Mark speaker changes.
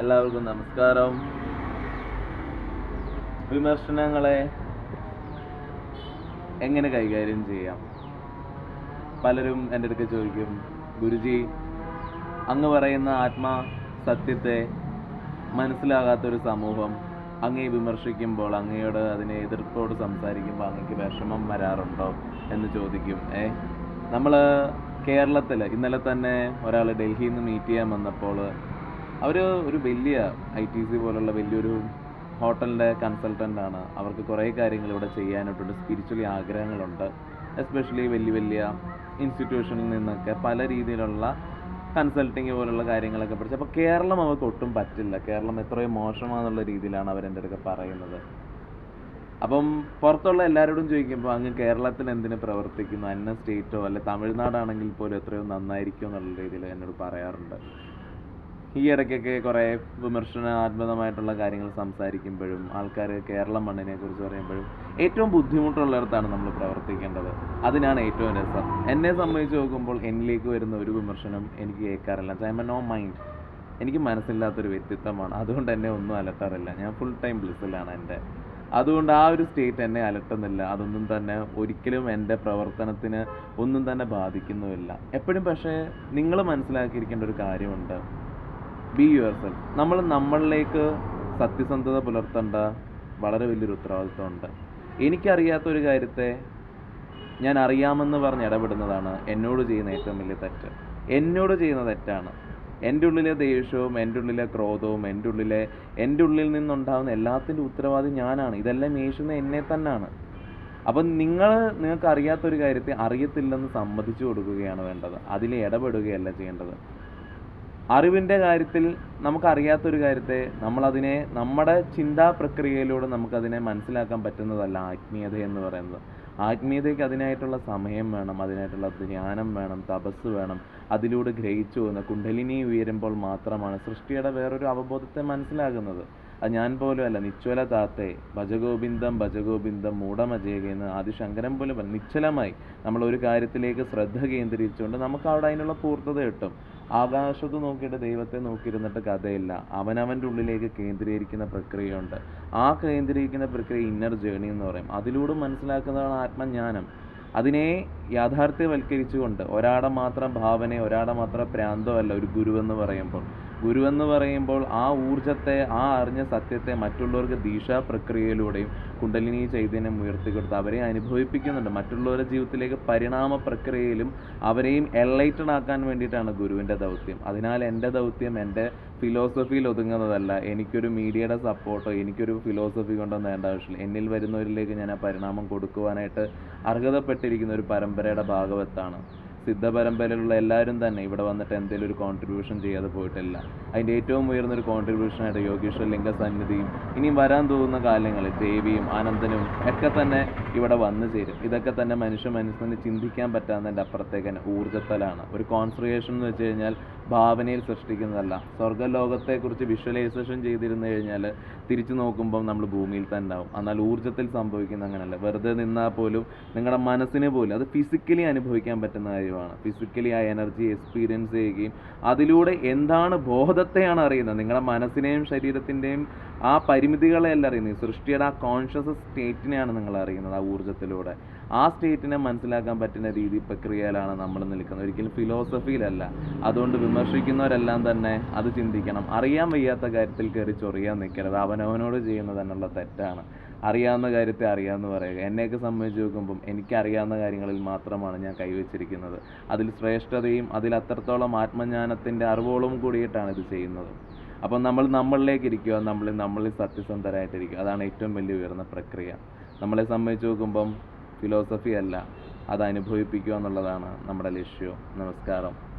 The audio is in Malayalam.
Speaker 1: എല്ലാവർക്കും നമസ്കാരം. വിമർശനങ്ങളെ എങ്ങനെ കൈകാര്യം ചെയ്യാം? പലരും എന്റെ അടുത്ത് ചോദിക്കും ഗുരുജി അങ്ങ് പറയുന്ന ആത്മാ സത്യത്തെ മനസ്സിലാകാത്ത ഒരു സമൂഹം അങ്ങേ വിമർശിക്കുമ്പോൾ അങ്ങയോട് അതിനെ എതിർപ്പോട് സംസാരിക്കുമ്പോൾ അങ്ങക്ക് വിഷമം വരാറുണ്ടോ? എന്ന് ചോദിക്കും. ഏ നമ്മൾ കേരളത്തിൽ ഇന്നലെ തന്നെ ഒരാൾ ഡൽഹിയിൽ നിന്ന് മീറ്റ് ചെയ്യാൻ വന്നപ്പോൾ അവർ ഒരു വലിയ ഐ ടി സി പോലുള്ള വലിയൊരു ഹോട്ടലിന്റെ കൺസൾട്ടന്റ് ആണ് അവർക്ക് കുറേ കാര്യങ്ങൾ ഇവിടെ ചെയ്യാനായിട്ടുണ്ട്. സ്പിരിച്വലി ആഗ്രഹങ്ങളുണ്ട്. എസ്പെഷ്യലി വലിയ വലിയ ഇൻസ്റ്റിറ്റ്യൂഷനിൽ നിന്നൊക്കെ പല രീതിയിലുള്ള കൺസൾട്ടിങ് പോലുള്ള കാര്യങ്ങളൊക്കെ പഠിച്ചു അപ്പോൾ കേരളം അവർക്ക് ഒട്ടും പറ്റില്ല. കേരളം എത്രയും മോശമാണെന്നുള്ള രീതിയിലാണ് അവരെന്റെ അടുത്ത് പറയുന്നത്. അപ്പം പുറത്തുള്ള എല്ലാവരോടും ചോദിക്കുമ്പോൾ അങ്ങ് കേരളത്തിൽ എന്തിനു പ്രവർത്തിക്കുന്നു? അന്ന സ്റ്റേറ്റോ അല്ലെ തമിഴ്നാടാണെങ്കിൽ പോലും എത്രയോ നന്നായിരിക്കും എന്നുള്ള രീതിയിൽ എന്നോട് പറയാറുണ്ട്. ഈ ഇടയ്ക്കൊക്കെ കുറേ വിമർശനാത്മകമായിട്ടുള്ള കാര്യങ്ങൾ സംസാരിക്കുമ്പോഴും ആൾക്കാർ കേരളം മണ്ണിനെ കുറിച്ച് പറയുമ്പോഴും ഏറ്റവും ബുദ്ധിമുട്ടുള്ളിടത്താണ് നമ്മൾ പ്രവർത്തിക്കേണ്ടത്. അതിനാണ് ഏറ്റവും രസം. എന്നെ സംബന്ധിച്ച് നോക്കുമ്പോൾ എന്നിലേക്ക് വരുന്ന ഒരു വിമർശനം എനിക്ക് കേൾക്കാറില്ല. ഐ എം നോ മൈൻഡ് എനിക്ക് മനസ്സില്ലാത്തൊരു വ്യക്തിത്വമാണ്. അതുകൊണ്ട് എന്നെ ഒന്നും അലട്ടാറില്ല. ഞാൻ ഫുൾ ടൈം ബ്ലിസ്സിലാണ് എന്റെ. അതുകൊണ്ട് ആ ഒരു സ്റ്റേറ്റ് എന്നെ അലട്ടുന്നില്ല. അതൊന്നും തന്നെ ഒരിക്കലും എന്റെ പ്രവർത്തനത്തിന് ഒന്നും തന്നെ ബാധിക്കുന്നുമില്ല. എപ്പോഴും പക്ഷേ നിങ്ങൾ മനസ്സിലാക്കിയിരിക്കേണ്ട ഒരു കാര്യമുണ്ട്. ബി യുവർ സെൽഫ് നമ്മൾ നമ്മളിലേക്ക് സത്യസന്ധത പുലർത്തേണ്ട വളരെ വലിയൊരു ഉത്തരവാദിത്വമുണ്ട്. എനിക്കറിയാത്ത ഒരു കാര്യത്തെ ഞാൻ അറിയാമെന്ന് പറഞ്ഞ് ഇടപെടുന്നതാണ് എന്നോട് ചെയ്യുന്ന ഏറ്റവും വലിയ തെറ്റ്. എന്നോട് ചെയ്യുന്ന തെറ്റാണ്. എന്റെ ഉള്ളിലെ ദേഷ്യവും എന്റെ ഉള്ളിലെ ക്രോധവും എന്റെ ഉള്ളിലെ എന്റെ ഉള്ളിൽ നിന്നുണ്ടാകുന്ന എല്ലാത്തിന്റെ ഉത്തരവാദി ഞാനാണ്. ഇതെല്ലാം മേശുന്ന എന്നെ തന്നെയാണ്. അപ്പം നിങ്ങൾ നിങ്ങൾക്ക് അറിയാത്തൊരു കാര്യത്തെ അറിയത്തില്ലെന്ന് സമ്മതിച്ചു കൊടുക്കുകയാണ് വേണ്ടത്. അതിൽ ഇടപെടുകയല്ല ചെയ്യേണ്ടത്. അറിവിന്റെ കാര്യത്തിൽ നമുക്കറിയാത്തൊരു കാര്യത്തെ നമ്മളതിനെ നമ്മുടെ ചിന്താ പ്രക്രിയയിലൂടെ നമുക്കതിനെ മനസ്സിലാക്കാൻ പറ്റുന്നതല്ല ആത്മീയത എന്ന് പറയുന്നത്. ആത്മീയതയ്ക്ക് അതിനായിട്ടുള്ള സമയം വേണം അതിനായിട്ടുള്ള ധ്യാനം വേണം തപസ് വേണം അതിലൂടെ ഗ്രഹിച്ചു പോകുന്ന കുണ്ടലിനി ഉയരുമ്പോൾ മാത്രമാണ് സൃഷ്ടിയുടെ വേറൊരു അവബോധത്തെ മനസ്സിലാകുന്നത്. അത് ഞാൻ പോലും അല്ല നിശ്ചല താത്തെ ഭജഗോവിന്ദം ഭജഗോവിന്ദം മൂടമജയകെന്ന് ശങ്കരൻ പോലും നിശ്ചലമായി നമ്മൾ ഒരു കാര്യത്തിലേക്ക് ശ്രദ്ധ കേന്ദ്രീകരിച്ചുകൊണ്ട് നമുക്ക് അവിടെ അതിനുള്ള പൂർത്തത കിട്ടും. ആകാശത്ത് നോക്കിയിട്ട് ദൈവത്തെ നോക്കിയിരുന്നിട്ട് കഥയില്ല. അവനവന്റെ ഉള്ളിലേക്ക് കേന്ദ്രീകരിക്കുന്ന പ്രക്രിയയുണ്ട്. ആ കേന്ദ്രീകരിക്കുന്ന പ്രക്രിയ ഇന്നർ ജേണി എന്ന് പറയും. അതിലൂടെ മനസ്സിലാക്കുന്നതാണ് ആത്മജ്ഞാനം. അതിനെ യാഥാർത്ഥ്യവൽക്കരിച്ചുകൊണ്ട് ഒരാടെ മാത്രം ഭാവനയെ ഒരാടെ മാത്രം പ്രാന്തമല്ല ഒരു ഗുരുവെന്ന് പറയുമ്പോൾ. ഗുരുവെന്ന് പറയുമ്പോൾ ആ ഊർജത്തെ ആ അറിഞ്ഞ സത്യത്തെ മറ്റുള്ളവർക്ക് ദീക്ഷാ പ്രക്രിയയിലൂടെയും കുണ്ടലിനി ചൈതന്യം ഉയർത്തിക്കൊടുത്ത് അവരെ അനുഭവിപ്പിക്കുന്നുണ്ട്. മറ്റുള്ളവരുടെ ജീവിതത്തിലേക്ക് പരിണാമ പ്രക്രിയയിലും അവരെയും എൻലൈറ്റഡ് ആക്കാൻ വേണ്ടിയിട്ടാണ് ഗുരുവിന്റെ ദൗത്യം. അതിനാൽ എന്റെ ദൗത്യം എന്റെ ഫിലോസഫിയിൽ ഒതുങ്ങുന്നതല്ല. എനിക്കൊരു മീഡിയയുടെ സപ്പോർട്ടോ എനിക്കൊരു ഫിലോസഫി കൊണ്ടോ വേണ്ട ആവശ്യമില്ല. എന്നിൽ വരുന്നവരിലേക്ക് ഞാൻ ആ പരിണാമം കൊടുക്കുവാനായിട്ട് അർഹതപ്പെട്ടിരിക്കുന്ന ഒരു പരമ്പരയുടെ ഭാഗവത്താണ്. സിദ്ധ പരമ്പരയിലുള്ള എല്ലാവരും തന്നെ ഇവിടെ വന്നിട്ട് എന്തെങ്കിലും ഒരു കോൺട്രിബ്യൂഷൻ ചെയ്യാതെ പോയിട്ടില്ല. അതിന്റെ ഏറ്റവും ഉയർന്ന ഒരു കോൺട്രിബ്യൂഷനായിട്ട് യോഗീശ്വര ലിംഗ സന്നിധിയും ഇനിയും വരാൻ തോന്നുന്ന കാലങ്ങളിൽ ദേവിയും ആനന്ദനും ഒക്കെ തന്നെ ഇവിടെ വന്നു ചേരും. ഇതൊക്കെ തന്നെ മനുഷ്യ മനസ്സിന് ചിന്തിക്കാൻ പറ്റാത്തതിന്റെ അപ്പുറത്തേക്ക് തന്നെ ഊർജത്തലാണ്. ഒരു കോൺസെൻട്രേഷൻ എന്ന് വെച്ച് കഴിഞ്ഞാൽ ഭാവനയിൽ സൃഷ്ടിക്കുന്നതല്ല. സ്വർഗലോകത്തെക്കുറിച്ച് വിഷ്വലൈസേഷൻ ചെയ്തിരുന്നു കഴിഞ്ഞാൽ തിരിച്ചു നോക്കുമ്പോൾ നമ്മൾ ഭൂമിയിൽ തന്നെ ഉണ്ടാവും. എന്നാൽ ഊർജത്തിൽ സംഭവിക്കുന്ന അങ്ങനെയല്ല വെറുതെ നിന്നാൽ പോലും നിങ്ങളുടെ മനസ്സിന് പോലും അത് ഫിസിക്കലി അനുഭവിക്കാൻ പറ്റുന്ന കാര്യമാണ്. ഫിസിക്കലി ആ എനർജി എക്സ്പീരിയൻസ് ചെയ്യുകയും അതിലൂടെ എന്താണ് ബോധത്തെയാണ് അറിയുന്നത്. നിങ്ങളുടെ മനസ്സിനെയും ശരീരത്തിന്റെയും ആ പരിമിതികളെയല്ല അറിയുന്നത്. സൃഷ്ടിയുടെ ആ കോൺഷ്യസ് സ്റ്റേറ്റിനെയാണ് നിങ്ങൾ അറിയുന്നത് ആ ഊർജത്തിലൂടെ. ആ സ്റ്റേറ്റിനെ മനസ്സിലാക്കാൻ പറ്റുന്ന രീതി പ്രക്രിയയിലാണ് നമ്മൾ നിൽക്കുന്നത്. ഒരിക്കലും ഫിലോസഫിയിലല്ല. അതുകൊണ്ട് വിമർശിക്കുന്നവരെല്ലാം തന്നെ അത് ചിന്തിക്കണം. അറിയാൻ വയ്യാത്ത കാര്യത്തിൽ കയറി ചൊറിയാൻ നിൽക്കരുത്. അവനവനോട് ചെയ്യുന്നത് തന്നെയുള്ള തെറ്റാണ്. അറിയാവുന്ന കാര്യത്തെ അറിയാമെന്ന് പറയുക. എന്നെയൊക്കെ സംബന്ധിച്ച് നോക്കുമ്പം എനിക്കറിയാവുന്ന കാര്യങ്ങളിൽ മാത്രമാണ് ഞാൻ കൈവച്ചിരിക്കുന്നത്. അതിൽ ശ്രേഷ്ഠതയും അതിൽ അത്രത്തോളം ആത്മജ്ഞാനത്തിന്റെ അറിവോളം കൂടിയിട്ടാണ് ഇത് ചെയ്യുന്നത്. അപ്പം നമ്മൾ നമ്മളിലേക്ക് ഇരിക്കുക. നമ്മൾ നമ്മളിൽ സത്യസന്ധരായിട്ടിരിക്കുക. അതാണ് ഏറ്റവും വലിയ ഉയർന്ന പ്രക്രിയ. നമ്മളെ സംബന്ധിച്ച് നോക്കുമ്പം ഫിലോസഫി അല്ല. അത് അനുഭവിപ്പിക്കുക എന്നുള്ളതാണ് നമ്മുടെ ലക്ഷ്യം. നമസ്കാരം.